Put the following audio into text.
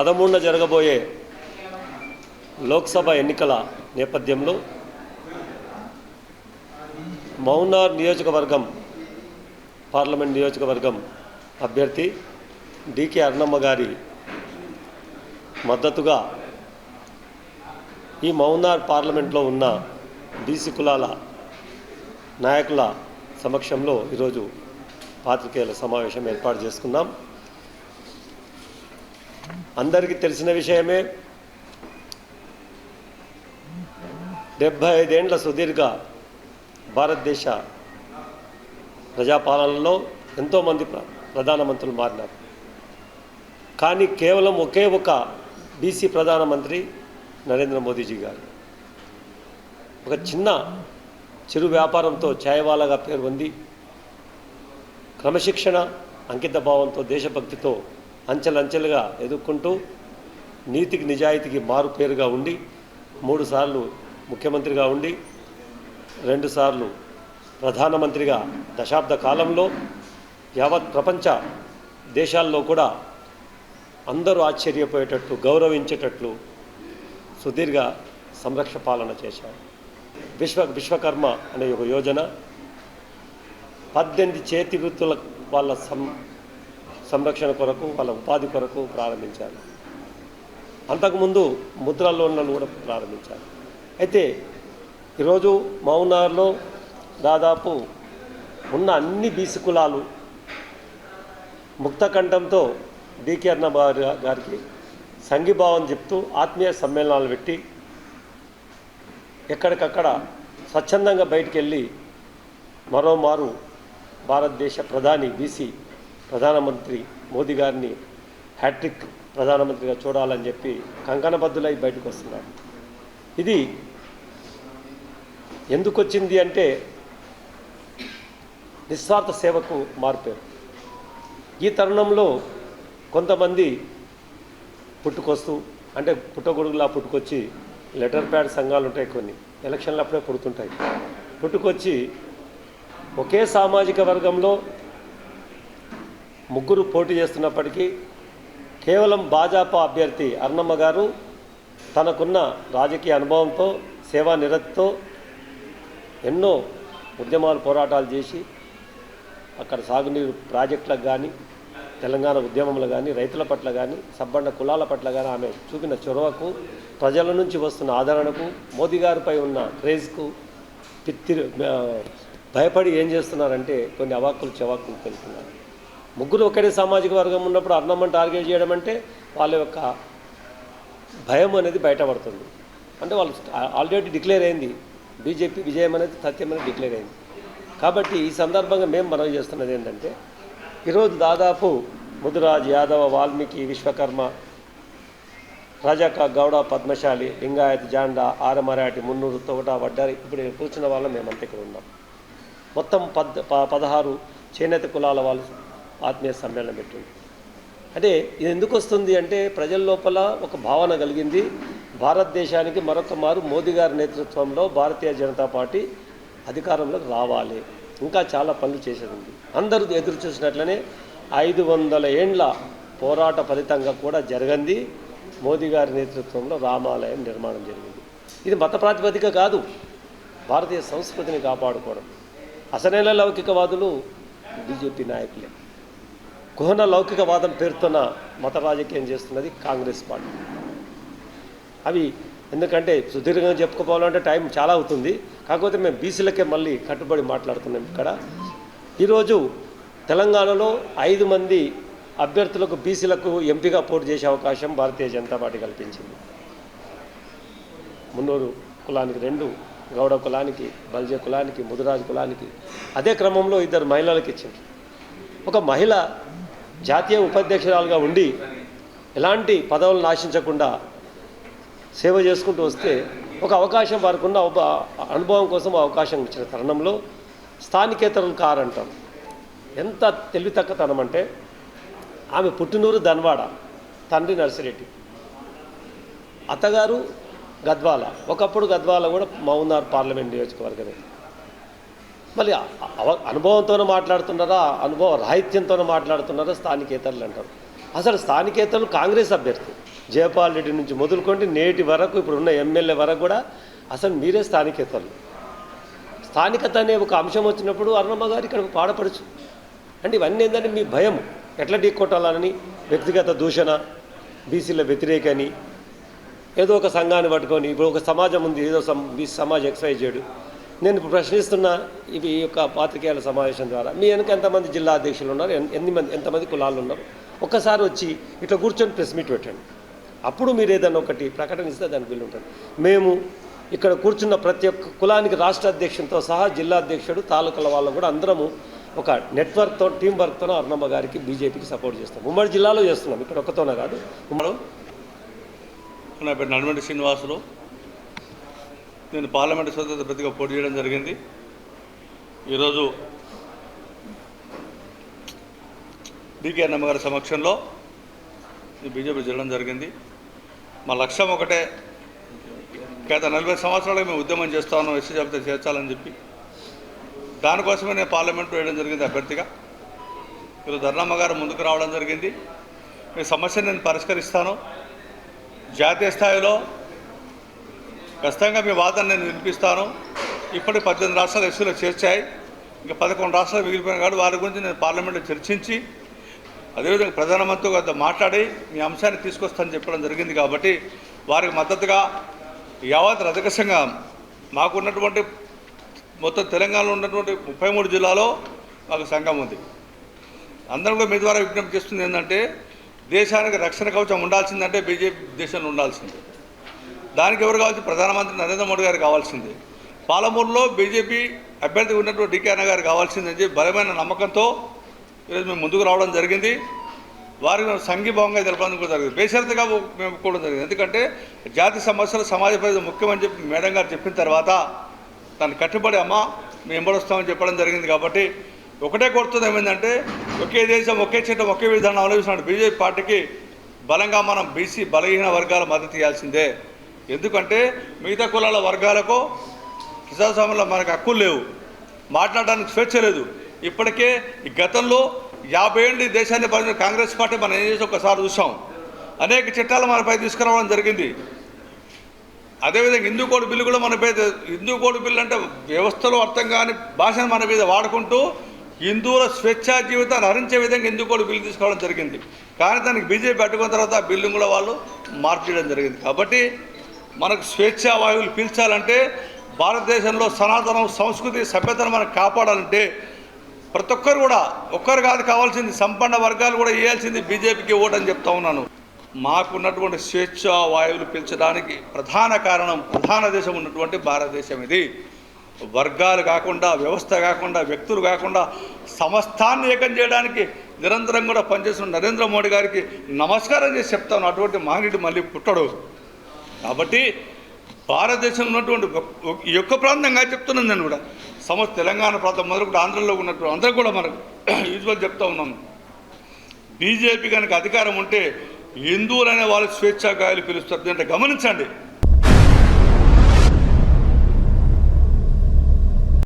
పదమూడున జరగబోయే లోక్సభ ఎన్నికల నేపథ్యంలో మౌనార్ నియోజకవర్గం పార్లమెంట్ నియోజకవర్గం అభ్యర్థి డికే అర్ణమ్మ గారి మద్దతుగా ఈ మౌనార్ పార్లమెంట్లో ఉన్న బీసీ కులాల నాయకుల సమక్షంలో ఈరోజు పాత్రికేయుల సమావేశం ఏర్పాటు చేసుకున్నాం. అందరికీ తెలిసిన విషయమే. డెబ్భై ఐదేండ్ల సుదీర్ఘ భారతదేశ ప్రజాపాలనలో ఎంతోమంది ప్ర ప్రధానమంత్రులు మారినారు. కానీ కేవలం ఒకే ఒక బీసీ ప్రధానమంత్రి నరేంద్ర మోదీజీ గారు. ఒక చిన్న చిరు వ్యాపారంతో ఛాయవాలాగా పేరు పొంది క్రమశిక్షణ అంకిత భావంతో దేశభక్తితో అంచెలంచెలుగా ఎదుర్కొంటూ నీతికి నిజాయితీకి మారు పేరుగా ఉండి మూడుసార్లు ముఖ్యమంత్రిగా ఉండి రెండుసార్లు ప్రధానమంత్రిగా దశాబ్ద కాలంలో యావత్ ప్రపంచ దేశాల్లో కూడా అందరూ ఆశ్చర్యపోయేటట్లు గౌరవించేటట్లు సుదీర్ఘ సంరక్ష పాలన చేశారు. విశ్వ విశ్వకర్మ అనే ఒక యోజన పద్దెనిమిది చేతి వృత్తుల వాళ్ళ సం సంరక్షణ కొరకు వాళ్ళ ఉపాధి కొరకు ప్రారంభించారు. అంతకుముందు ముద్రా లోన్లను కూడా ప్రారంభించారు. అయితే ఈరోజు మౌనార్లో దాదాపు ఉన్న అన్ని బీసీ కులాలు ముక్తకంఠంతో డికే అన్న గారికి సంఘీభావం చెప్తూ ఆత్మీయ సమ్మేళనాలు పెట్టి ఎక్కడికక్కడ స్వచ్ఛందంగా బయటికి వెళ్ళి మరోమారు భారతదేశ ప్రధాని బీసీ ప్రధానమంత్రి మోదీ గారిని హ్యాట్రిక్ ప్రధానమంత్రిగా చూడాలని చెప్పి కంకణబద్దులై బయటకు వస్తున్నారు. ఇది ఎందుకు వచ్చింది అంటే నిస్వార్థ సేవకు మారిపోయారు ఈ తరుణంలో కొంతమంది పుట్టుకొస్తూ అంటే పుట్టగొడుగులా పుట్టుకొచ్చి లెటర్ ప్యాడ్ సంఘాలు ఉంటాయి కొన్ని ఎలక్షన్లు అప్పుడే పుడుతుంటాయి. పుట్టుకొచ్చి ఒకే సామాజిక వర్గంలో ముగ్గురు పోటీ చేస్తున్నప్పటికీ కేవలం భాజపా అభ్యర్థి అర్ణమ్మ గారు తనకున్న రాజకీయ అనుభవంతో సేవా నిరతితో ఎన్నో ఉద్యమాలు పోరాటాలు చేసి అక్కడ సాగునీరు ప్రాజెక్టులకు కానీ తెలంగాణ ఉద్యమంలో కానీ రైతుల పట్ల కానీ సబ్బండ కులాల పట్ల కానీ ఆమె చూపిన చొరవకు ప్రజల నుంచి వస్తున్న ఆదరణకు మోదీ గారిపై ఉన్న క్రేజ్కు పిత్తి భయపడి ఏం చేస్తున్నారంటే కొన్ని అవాక్కులు చెవాక్కులు తెలుపుతున్నారు. ముగ్గురు ఒకటే సామాజిక వర్గం ఉన్నప్పుడు అర్ణమ్మని టార్గెట్ చేయడం అంటే వాళ్ళ యొక్క భయం అనేది బయటపడుతుంది. అంటే వాళ్ళు ఆల్రెడీ డిక్లేర్ అయింది. బీజేపీ విజయం అనేది సత్యం అనేది డిక్లేర్ అయింది. కాబట్టి ఈ సందర్భంగా మేము మనవి చేస్తున్నది ఏంటంటే ఈరోజు దాదాపు ముదురాజ్ యాదవ వాల్మీకి విశ్వకర్మ రజక గౌడ పద్మశాలి లింగాయత్ జాండా ఆరమరాటి మున్నూరు తోట వడ్డారి ఇప్పుడు కూర్చున్న వాళ్ళం మేమంతా ఇక్కడ ఉన్నాం. మొత్తం పద్ ప- పదహారు చేనేత కులాల వాళ్ళు ఆత్మీయ సమ్మేళనం పెట్టింది. అంటే ఇది ఎందుకు వస్తుంది అంటే ప్రజల లోపల ఒక భావన కలిగింది. భారతదేశానికి మరొక మారు మోదీ గారి నేతృత్వంలో భారతీయ జనతా పార్టీ అధికారంలోకి రావాలి. ఇంకా చాలా పనులు చేసేది ఉంది అందరూ ఎదురు చూసినట్లనే ఐదు వందల ఏండ్ల పోరాట ఫలితంగా కూడా జరగంది. మోదీ గారి నేతృత్వంలో రామాలయం నిర్మాణం జరిగింది. ఇది మత ప్రాతిపదిక కాదు. భారతీయ సంస్కృతిని కాపాడుకోవడం. అసలైన లౌకికవాదులు బీజేపీ నాయకులే. కుహన లౌకికవాదం పేరుతోన మత రాజకీయం చేస్తున్నది కాంగ్రెస్ పార్టీ. అవి ఎందుకంటే సుదీర్ఘంగా చెప్పుకోవాలంటే టైం చాలా అవుతుంది. కాకపోతే మేము బీసీలకే మళ్ళీ కట్టుబడి మాట్లాడుతున్నాం ఇక్కడ. ఈరోజు తెలంగాణలో ఐదు మంది అభ్యర్థులకు బీసీలకు ఎంపీగా పోటీ చేసే అవకాశం భారతీయ జనతా పార్టీ కల్పించింది. మున్నూరు కులానికి రెండు గౌడ కులానికి బల్జే కులానికి ముదురాజు కులానికి అదే క్రమంలో ఇద్దరు మహిళలకు ఇచ్చింది ఒక మహిళ జాతీయ ఉపాధ్యక్షురాలుగా ఉండి ఎలాంటి పదవులను ఆశించకుండా సేవ చేసుకుంటూ వస్తే ఒక అవకాశం వారికున్న ఒక అనుభవం కోసం అవకాశం ఇచ్చిన తరుణంలో స్థానికేతరులు కారంటాం. ఎంత తెలివితక్కతనం అంటే ఆమె పుట్టినూరు ధన్వాడ తండ్రి నర్సిరెడ్డి. అత్తగారు గద్వాల ఒకప్పుడు గద్వాల కూడా మౌనార్ పార్లమెంట్ నియోజకవర్గమే. మళ్ళీ అవ- అనుభవంతోనే మాట్లాడుతున్నారా? అనుభవ రాహిత్యంతోనే మాట్లాడుతున్నారా? స్థానికేతరులు అంటారు. అసలు స్థానికేతరులు కాంగ్రెస్ అభ్యర్థి. జయపాల్ రెడ్డి నుంచి మొదలుకొని నేటి వరకు ఇప్పుడు ఉన్న ఎమ్మెల్యే వరకు కూడా అసలు మీరే స్థానికేతలు స్థానికత అనే ఒక అంశం వచ్చినప్పుడు అరుణమ్మ గారు ఇక్కడ పాడపడచ్చు అంటే ఇవన్నీ ఏంటంటే మీ భయం. ఎట్లా ఢీకొట్టాలని వ్యక్తిగత దూషణ బీసీల వ్యతిరేకని ఏదో ఒక సంఘాన్ని పట్టుకొని ఇప్పుడు ఒక సమాజం ఉంది ఏదో సమ బీసీ సమాజ్ ఎక్సైజ్ చేయడు. నేను ఇప్పుడు ప్రశ్నిస్తున్నా ఇవి ఈ యొక్క పాత్రికేయుల సమావేశం ద్వారా మీ వెనక ఎంతమంది జిల్లా అధ్యక్షులు ఉన్నారు? ఎన్ని మంది ఎంతమంది కులాలు ఉన్నారు? ఒక్కసారి వచ్చి ఇట్లా కూర్చొని ప్రెస్ మీట్ పెట్టండి. అప్పుడు మీరు ఏదైనా ఒకటి ప్రకటన ఇస్తే దానికి వీలు ఉంటుంది. మేము ఇక్కడ కూర్చున్న ప్రతి ఒక్క కులానికి రాష్ట్ర అధ్యక్షునితో సహా జిల్లా అధ్యక్షుడు తాలూకాల వాళ్ళు కూడా అందరము ఒక నెట్వర్క్తో టీం వర్క్తో అర్ణమ్మ గారికి బీజేపీకి సపోర్ట్ చేస్తాం. ఉమ్మడి జిల్లాలో చేస్తున్నాం. ఇక్కడ ఒక్కతోనే కాదు. ఉమ్మడి నా పేరు నల్మండి శ్రీనివాసులు నేను పార్లమెంటు సభ్యుల ప్రతిగా పోటీ చేయడం జరిగింది. ఈరోజు డికే అన్నమ్మ గారి సమక్షంలో బీజేపీ చేయడం జరిగింది. మా లక్ష్యం ఒకటే గత నలభై సంవత్సరాలుగా మేము ఉద్యమం చేస్తాను ఎస్సీ జాబితా చేర్చాలని చెప్పి. దానికోసమే నేను పార్లమెంట్ వేయడం జరిగింది అభ్యర్థిగా. ఈరోజు ధర్నమ్మ గారు ముందుకు రావడం జరిగింది. మీ సమస్యను నేను పరిష్కరిస్తాను. జాతీయ స్థాయిలో ఖచ్చితంగా మీ వాదన నేను వినిపిస్తాను. ఇప్పటి పద్దెనిమిది రాష్ట్రాలు ఎస్సీలో చేర్చాయి. ఇంకా పదకొండు రాష్ట్రాలు మిగిలిపోయిన కాదు వారి గురించి నేను పార్లమెంట్లో చర్చించి అదేవిధంగా ప్రధానమంత్రి గారితో మాట్లాడి మీ అంశాన్ని తీసుకొస్తానని చెప్పడం జరిగింది కాబట్టి వారికి మద్దతుగా యావత్ రజక సంఘం మాకున్నటువంటి మొత్తం తెలంగాణలో ఉన్నటువంటి ముప్పై మూడు జిల్లాలో మాకు సంఘం ఉంది. అందరం కూడా మీ ద్వారా విజ్ఞప్తి చేస్తుంది ఏంటంటే దేశానికి రక్షణ కవచం ఉండాల్సిందంటే బీజేపీ దేశంలో ఉండాల్సిందే. దానికి ఎవరు కావాల్సి ప్రధానమంత్రి నరేంద్ర మోడీ గారు కావాల్సిందే. పాలమూరులో బీజేపీ అభ్యర్థి ఉన్నటువంటి డికే అన్న గారు కావాల్సిందని చెప్పి బలమైన నమ్మకంతో ఈరోజు మేము ముందుకు రావడం జరిగింది. వారికి మేము సంఘీభావంగా తెలపడం కూడా జరిగింది. బేషరతుగా మేము కూడా జరిగింది. ఎందుకంటే జాతి సమస్యలు సమాజ ప్రజలు ముఖ్యమని చెప్పి మేడం గారు చెప్పిన తర్వాత దాన్ని కట్టుబడి అమ్మ మేము ఎంబడొస్తామని చెప్పడం జరిగింది కాబట్టి ఒకటే కోరుతుంది ఏమైందంటే ఒకే దేశం ఒకే చట్టం ఒకే విధానం అవలంబిస్తున్న బీజేపీ పార్టీకి బలంగా మనం బీసీ బలహీన వర్గాల మద్దతు ఇవ్వాల్సిందే. ఎందుకంటే మిగతా కులాల వర్గాలకు ప్రజాస్వామ్యంలో మనకు హక్కులు లేవు. మాట్లాడడానికి స్వేచ్ఛ లేదు. ఇప్పటికే ఈ గతంలో యాభై ఏళ్ళు దేశాన్ని పరిచిన కాంగ్రెస్ పార్టీ మనం ఏం చేసి? ఒకసారి చూసాం. అనేక చట్టాలు మనపై తీసుకురావడం జరిగింది. అదేవిధంగా హిందూ కోడ్ బిల్లు కూడా మనపై హిందూ కోడ్ బిల్లు అంటే వ్యవస్థలో అర్థం కాని భాషను మన మీద వాడుకుంటూ హిందువుల స్వేచ్ఛా జీవితాన్ని హరించే విధంగా హిందూ కోడ్ బిల్లు తీసుకోవడం జరిగింది. కానీ దానికి బీజేపీ అడ్డుకున్న తర్వాత ఆ బిల్లు కూడా వాళ్ళు మార్చేయడం జరిగింది. కాబట్టి మనకు స్వేచ్ఛా వాయువులు పీల్చాలంటే భారతదేశంలో సనాతనం సంస్కృతి సభ్యతను మనం కాపాడాలంటే ప్రతి ఒక్కరు కూడా ఒక్కరు కాదు కావాల్సింది సంపన్న వర్గాలు కూడా వేయాల్సింది బీజేపీకి ఓటని చెప్తా ఉన్నాను. మాకున్నటువంటి స్వేచ్ఛ వాయువులు పీల్చడానికి ప్రధాన కారణం ప్రధాన దేశం ఉన్నటువంటి భారతదేశం ఇది. వర్గాలు కాకుండా వ్యవస్థ కాకుండా వ్యక్తులు కాకుండా సమస్తాన్ని ఏకం చేయడానికి నిరంతరం కూడా పనిచేస్తున్న నరేంద్ర మోడీ గారికి నమస్కారం చేసి చెప్తాను అటువంటి మహనీయుడు మళ్ళీ పుట్టడు. కాబట్టి భారతదేశంలో ఉన్నటువంటి ఈ యొక్క ప్రాంతంగా చెప్తున్నాను నేను కూడా. సమస్త తెలంగాణ ప్రాంతం మొదలు కూడా ఆంధ్రలో ఉన్నటువంటి అందరూ కూడా మనకు యూజువల్ చెప్తా ఉన్నాం. బీజేపీ కనుక అధికారం ఉంటే హిందువులనే వాళ్ళు స్వేచ్ఛాగాయాలు పిలుస్తారు. దీంట్లో గమనించండి.